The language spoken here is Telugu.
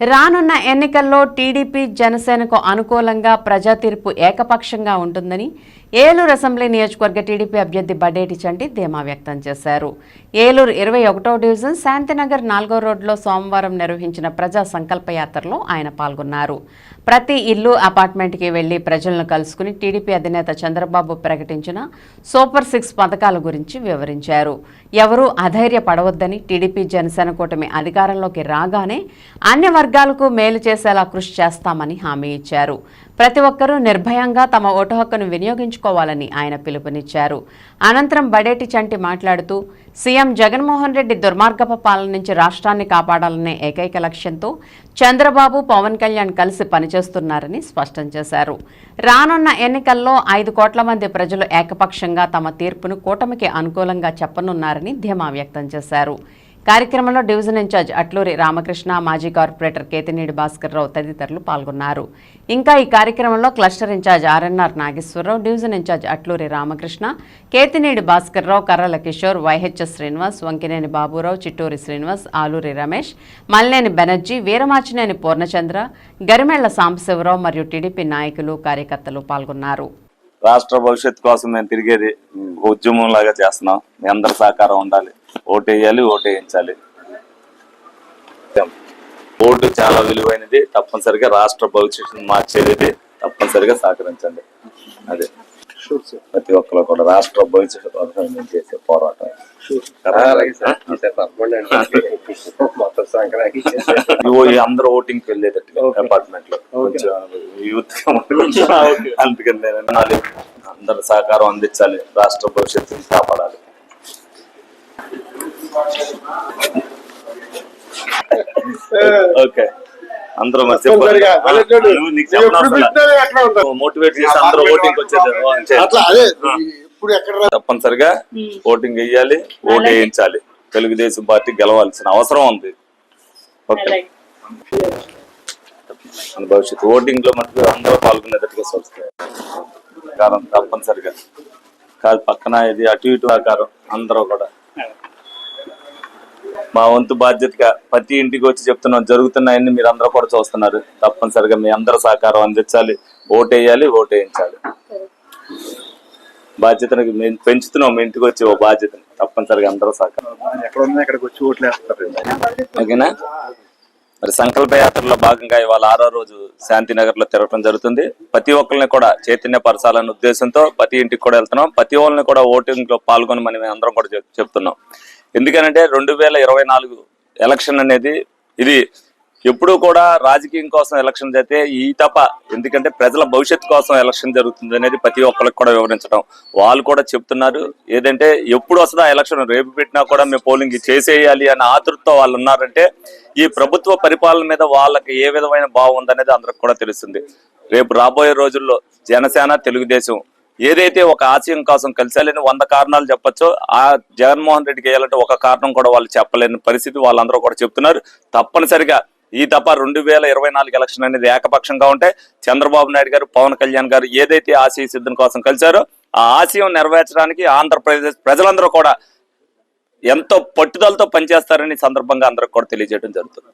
రానున్న ఎన్నికల్లో టీడీపీ జనసేనకు అనుకూలంగా ప్రజా తీర్పు ఏకపక్షంగా ఉంటుందని ఏలూరు అసెంబ్లీ నియోజకవర్గ టీడీపీ అభ్యర్థి బడేటి చంటి ధీమా వ్యక్తం చేశారు. ఏలూరు ఇరవై ఒకటో డివిజన్ శాంతినగర్ నాలుగో రోడ్లో సోమవారం నిర్వహించిన ప్రజా సంకల్ప యాత్రలో ఆయన పాల్గొన్నారు. ప్రతి ఇల్లు అపార్ట్మెంట్కి వెళ్ళి ప్రజలను కలుసుకుని టీడీపీ అధినేత చంద్రబాబు ప్రకటించిన సూపర్ సిక్స్ పథకాల గురించి వివరించారు. ఎవరూ అధైర్యపడవద్దని టీడీపీ జనసేన కూటమి అధికారంలోకి రాగానే అన్ని వర్గాలకు మేలు చేసేలా కృషి చేస్తామని హామీ ఇచ్చారు. ప్రతి ఒక్కరూ నిర్భయంగా తమ ఓటు హక్కును వినియోగించుకోవాలని ఆయన పిలుపునిచ్చారు. అనంతరం బడేటి చంటి మాట్లాడుతూ సీఎం జగన్మోహన్ రెడ్డి దుర్మార్గపు పాలన నుంచి రాష్ట్రాన్ని కాపాడాలనే ఏకైక లక్ష్యంతో చంద్రబాబు పవన్ కళ్యాణ్ కలిసి పనిచేస్తున్నారని స్పష్టం చేశారు. రానున్న ఎన్నికల్లో ఐదు కోట్ల మంది ప్రజలు ఏకపక్షంగా తమ తీర్పును కూటమికి అనుకూలంగా చెప్పనున్నారని ధీమా వ్యక్తం చేశారు. కార్యక్రమంలో డివిజన్ ఇన్ఛార్జ్ అట్లూరి రామకృష్ణ మాజీ కార్పొరేటర్ కేతినేడి భాస్కర్రావు తదితరులు పాల్గొన్నారు. ఇంకా ఈ కార్యక్రమంలో cluster incharge RNR Nageswararao division incharge Atluri Ramakrishna Kethineedi Bhaskararao Karrala Kishore YHS Srinivas Vankineni Baburao Chitturi Srinivas Aluri Ramesh Malineni Banerjee Veeramachaneni Purnachandra Garimella Sambasivarao మరియు టీడీపీ నాయకులు కార్యకర్తలు పాల్గొన్నారు. రాష్ట్ర భవిష్యత్తు కోసం మేము తిరిగేది ఉద్యమం లాగా చేస్తున్నాం. మీ అందరి సహకారం ఉండాలి. ఓటేయాలి ఓటేయించాలి. ఓటు చాలా విలువైనది. తప్పనిసరిగా రాష్ట్ర భవిష్యత్తును మార్చేది. తప్పనిసరిగా సహకరించండి. అదే. ప్రతి ఒక్కరు కూడా రాష్ట్ర భవిష్యత్తు కోసం మేము చేసే పోరాటం. సంక్రాంతి అందరూ ఓటింగ్ వెళ్ళేటట్టుగా అపార్ట్మెంట్లో కొంచెం యూత్ అందుకని నేను. అందరి సహకారం అందించాలి. రాష్ట్ర భవిష్యత్తుని కాపాడాలి. ఓకే. అందరూ. మోటివేట్ చేసి అందరూ ఓటింగ్ వచ్చేది తప్పనిసరిగా ఓటింగ్ వేయాలి ఓటు వేయించాలి. తెలుగుదేశం పార్టీ గెలవాల్సిన అవసరం ఉంది. మన భవిష్యత్తు. ఓటింగ్లో మటుకు అందరూ పాల్గొనేటట్టుగా చూస్తారు. కారం తప్పనిసరిగా. కాదు పక్కన ఇది అటు ఇటు ఆకారం. అందరూ కూడా. మా వంతు బాధ్యతగా ప్రతి ఇంటికి వచ్చి చెప్తున్నాం జరుగుతున్నాయని మీరు అందరూ కూడా చూస్తున్నారు. తప్పనిసరిగా మీ అందరూ సహకారం అందించాలి. ఓటేయాలి ఓటేయించాలి. బాధ్యతను మేము పెంచుతున్నాం. మీ ఇంటికి వచ్చి ఓ బాధ్యతను. తప్పనిసరిగా అందరూ సహకారం. ఎక్కడ ఉన్నా ఇక్కడికి వచ్చి ఓట్లు వేస్తారు ఓకేనా? మరి సంకల్ప యాత్రలో భాగంగా ఇవాళ ఆరో రోజు శాంతినగర్లో తిరగడం జరుగుతుంది. ప్రతి ఒక్కరిని కూడా చైతన్యపరచాలనే ఉద్దేశంతో ప్రతి ఇంటికి కూడా వెళ్తున్నాం. ప్రతి ఒక్కరిని కూడా ఓటింగ్లో పాల్గొని మనం అందరం కూడా చెప్తున్నాం. ఎందుకనంటే రెండు వేల ఇరవై నాలుగు ఎలక్షన్ అనేది ఇది ఎప్పుడూ కూడా రాజకీయం కోసం ఎలక్షన్ జరిగితే ఈ తప్ప ఎందుకంటే ప్రజల భవిష్యత్తు కోసం ఎలక్షన్ జరుగుతుంది అనేది ప్రతి ఒక్కరికి కూడా వివరించడం. వాళ్ళు కూడా చెప్తున్నారు ఏదంటే ఎప్పుడు వస్తుందా ఎలక్షన్ రేపు పెట్టినా కూడా మేము పోలింగ్ చేసేయాలి అనే ఆతృతతో వాళ్ళు ఉన్నారంటే ఈ ప్రభుత్వ పరిపాలన మీద వాళ్ళకి ఏ విధమైన భావం ఉందనేది అందరికి కూడా తెలుస్తుంది. రేపు రాబోయే రోజుల్లో జనసేన తెలుగుదేశం ఏదైతే ఒక ఆశయం కోసం కలిసాలని వంద కారణాలు చెప్పచ్చో ఆ జగన్మోహన్ రెడ్డికి వేయాలంటే ఒక కారణం కూడా వాళ్ళు చెప్పలేని పరిస్థితి వాళ్ళందరూ కూడా చెప్తున్నారు. తప్పనిసరిగా ఈ తప్ప రెండు వేల ఇరవై నాలుగు ఎలక్షన్ అనేది ఏకపక్షంగా ఉంటే చంద్రబాబు నాయుడు గారు పవన్ కళ్యాణ్ గారు ఏదైతే ఆశయ సిద్ధం కోసం కలిశారో ఆ ఆశయం నెరవేర్చడానికి ఆంధ్రప్రదేశ్ ప్రజలందరూ కూడా ఎంతో పట్టుదలతో పనిచేస్తారని సందర్భంగా అందరికి కూడా తెలియజేయడం జరుగుతుంది.